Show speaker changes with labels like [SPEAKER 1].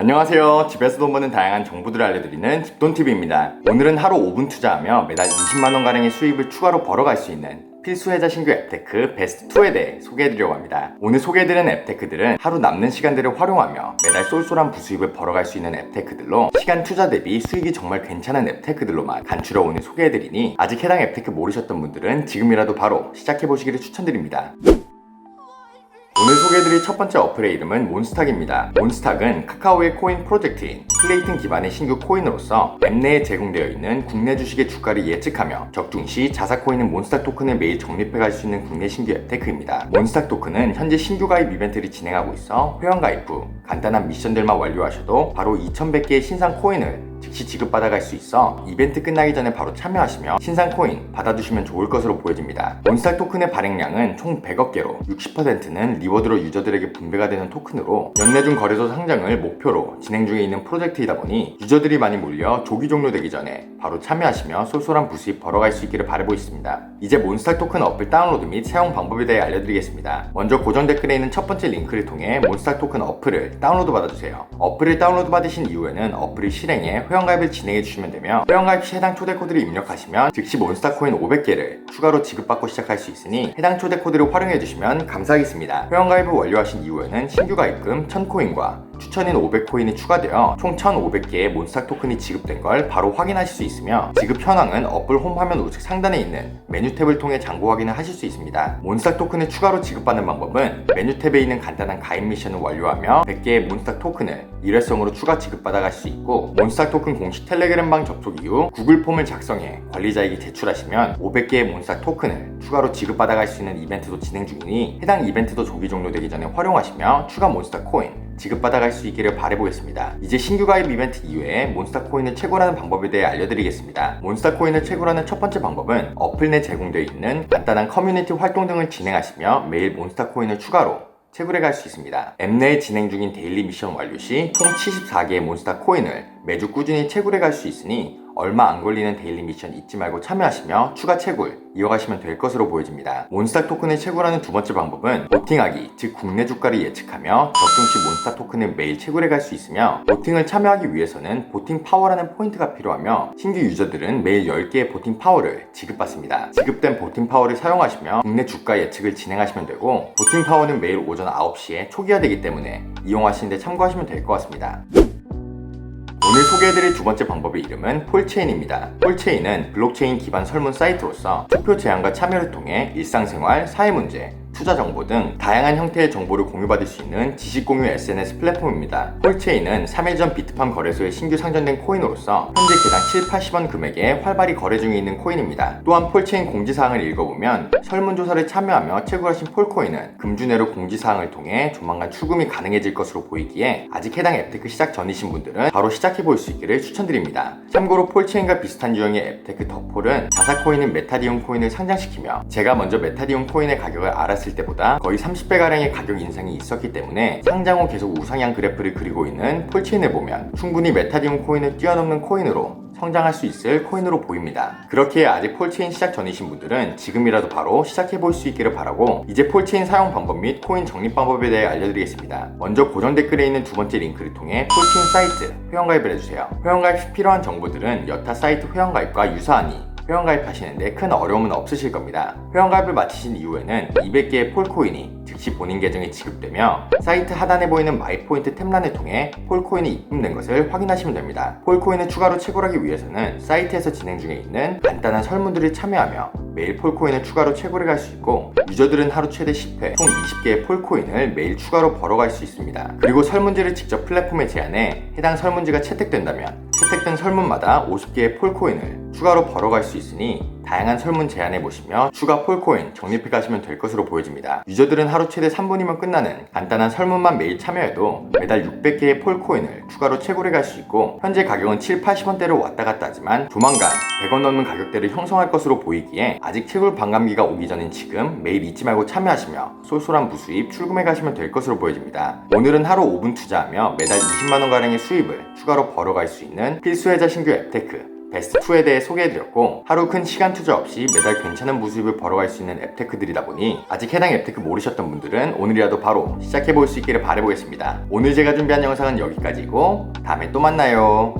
[SPEAKER 1] 안녕하세요. 집에서 돈 버는 다양한 정보들을 알려드리는 집돈TV입니다. 오늘은 하루 5분 투자하며 매달 20만원가량의 수입을 추가로 벌어갈 수 있는 필수 혜자 신규 앱테크 베스트2에 대해 소개해드리려고 합니다. 오늘 소개해드리는 앱테크들은 하루 남는 시간들을 활용하며 매달 쏠쏠한 부수입을 벌어갈 수 있는 앱테크들로 시간 투자 대비 수익이 정말 괜찮은 앱테크들로만 간추려 오늘 소개해드리니 아직 해당 앱테크 모르셨던 분들은 지금이라도 바로 시작해보시기를 추천드립니다. 오늘 소개해드릴 첫 번째 어플의 이름은 몬스탁입니다. 몬스탁은 카카오의 코인 프로젝트인 플레이팅 기반의 신규 코인으로서 앱 내에 제공되어 있는 국내 주식의 주가를 예측하며 적중 시 자사 코인은 몬스탁 토큰을 매일 적립해 갈 수 있는 국내 신규 앱테크입니다. 몬스탁 토큰은 현재 신규 가입 이벤트를 진행하고 있어 회원 가입 후 간단한 미션들만 완료하셔도 바로 2100개의 신상 코인을 즉시 지급받아갈 수 있어 이벤트 끝나기 전에 바로 참여하시며 신상 코인 받아두시면 좋을 것으로 보여집니다. 몬스탁 토큰의 발행량은 총 100억 개로 60%는 리워드로 유저들에게 분배가 되는 토큰으로 연내 중 거래소 상장을 목표로 진행 중에 있는 프로젝트 이다 보니 유저들이 많이 몰려 조기 종료되기 전에 바로 참여하시며 쏠쏠한 부수입 벌어갈 수 있기를 바라고 있습니다. 이제 몬스탁 토큰 어플 다운로드 및 사용 방법에 대해 알려드리겠습니다. 먼저 고정 댓글에 있는 첫 번째 링크를 통해 몬스탁 토큰 어플을 다운로드 받아주세요. 어플을 다운로드 받으신 이후에는 어플을 실행해 회원가입을 진행해 주시면 되며 회원가입 시 해당 초대 코드를 입력하시면 즉시 몬스타 코인 500개를 추가로 지급받고 시작할 수 있으니 해당 초대 코드를 활용해 주시면 감사하겠습니다. 회원가입을 완료하신 이후에는 신규 가입금 1000코인과 추천인 500코인이 추가되어 총 1,500개의 몬스탁 토큰이 지급된 걸 바로 확인하실 수 있으며 지급 현황은 어플 홈 화면 우측 상단에 있는 메뉴 탭을 통해 장고 확인을 하실 수 있습니다. 몬스탁 토큰을 추가로 지급받는 방법은 메뉴 탭에 있는 간단한 가입 미션을 완료하며 100개의 몬스탁 토큰을 일회성으로 추가 지급받아 갈 수 있고 몬스탁 토큰 공식 텔레그램방 접속 이후 구글 폼을 작성해 관리자에게 제출하시면 500개의 몬스탁 토큰을 추가로 지급받아 갈 수 있는 이벤트도 진행 중이니 해당 이벤트도 조기 종료되기 전에 활용하시며 추가 몬스탁 코인 지급받아갈 수 있기를 바라보겠습니다. 이제 신규 가입 이벤트 이외에 몬스타 코인을 채굴하는 방법에 대해 알려드리겠습니다. 몬스타 코인을 채굴하는 첫 번째 방법은 어플 내 제공되어 있는 간단한 커뮤니티 활동 등을 진행하시며 매일 몬스타 코인을 추가로 채굴해 갈 수 있습니다. 앱 내에 진행 중인 데일리 미션 완료 시 총 74개의 몬스타 코인을 매주 꾸준히 채굴해 갈 수 있으니 얼마 안 걸리는 데일리 미션 잊지 말고 참여하시며 추가 채굴 이어가시면 될 것으로 보여집니다. 몬스타 토큰을 채굴하는 두 번째 방법은 보팅하기, 즉 국내 주가를 예측하며 적중시 몬스타 토큰을 매일 채굴해 갈 수 있으며 보팅을 참여하기 위해서는 보팅 파워라는 포인트가 필요하며 신규 유저들은 매일 10개의 보팅 파워를 지급받습니다. 지급된 보팅 파워를 사용하시며 국내 주가 예측을 진행하시면 되고 보팅 파워는 매일 오전 9시에 초기화되기 때문에 이용하시는데 참고하시면 될 것 같습니다. 오늘 소개해드릴 두 번째 방법의 이름은 폴체인입니다. 폴체인은 블록체인 기반 설문 사이트로서 투표 제안과 참여를 통해 일상생활, 사회 문제, 투자 정보 등 다양한 형태의 정보를 공유받을 수 있는 지식 공유 SNS 플랫폼입니다. 폴체인은 3일 전 비트팜 거래소에 신규 상장된 코인으로서 현재 개당 7, 80원 금액에 활발히 거래 중에 있는 코인입니다. 또한 폴체인 공지사항을 읽어보면 설문조사를 참여하며 채굴하신 폴코인은 금주내로 공지사항을 통해 조만간 출금이 가능해질 것으로 보이기에 아직 해당 앱테크 시작 전이신 분들은 바로 시작해 볼 수 있기를 추천드립니다. 참고로 폴체인과 비슷한 유형의 앱테크 더폴은 자사 코인인 메타디움 코인을 상장시키며 제가 먼저 메타디움 코인의 가격을 알았을 때보다 거의 30배가량의 가격 인상이 있었기 때문에 상장 후 계속 우상향 그래프를 그리고 있는 폴체인을 보면 충분히 메타디움 코인을 뛰어넘는 코인으로 성장할 수 있을 코인으로 보입니다. 그렇기에 아직 폴체인 시작 전이신 분들은 지금이라도 바로 시작해 볼 수 있기를 바라고 이제 폴체인 사용 방법 및 코인 적립 방법에 대해 알려드리겠습니다. 먼저 고정 댓글에 있는 두 번째 링크를 통해 폴체인 사이트 회원가입을 해주세요. 회원가입 시 필요한 정보들은 여타 사이트 회원가입과 유사하니 회원가입하시는데 큰 어려움은 없으실 겁니다. 회원가입을 마치신 이후에는 200개의 폴코인이 즉시 본인 계정에 지급되며 사이트 하단에 보이는 마이포인트 탭란을 통해 폴코인이 입금된 것을 확인하시면 됩니다. 폴코인을 추가로 채굴하기 위해서는 사이트에서 진행 중에 있는 간단한 설문들을 참여하며 매일 폴코인을 추가로 채굴해 갈 수 있고 유저들은 하루 최대 10회 총 20개의 폴코인을 매일 추가로 벌어갈 수 있습니다. 그리고 설문지를 직접 플랫폼에 제안해 해당 설문지가 채택된다면 채택된 설문마다 50개의 폴코인을 추가로 벌어갈 수 있으니 다양한 설문 제안해 보시며 추가 폴코인 적립해 가시면 될 것으로 보여집니다. 유저들은 하루 최대 3분이면 끝나는 간단한 설문만 매일 참여해도 매달 600개의 폴코인을 추가로 채굴해 갈 수 있고 현재 가격은 7, 80원대로 왔다 갔다 하지만 조만간 100원 넘는 가격대를 형성할 것으로 보이기에 아직 채굴 반감기가 오기 전인 지금 매일 잊지 말고 참여하시며 쏠쏠한 무수입 출금해 가시면 될 것으로 보여집니다. 오늘은 하루 5분 투자하며 매달 20만원가량의 수입을 추가로 벌어갈 수 있는 필수 혜자 신규 앱테크 베스트 2에 대해 소개해드렸고 하루 큰 시간 투자 없이 매달 괜찮은 무수입을 벌어갈 수 있는 앱테크들이다 보니 아직 해당 앱테크 모르셨던 분들은 오늘이라도 바로 시작해볼 수 있기를 바라보겠습니다. 오늘 제가 준비한 영상은 여기까지고 다음에 또 만나요.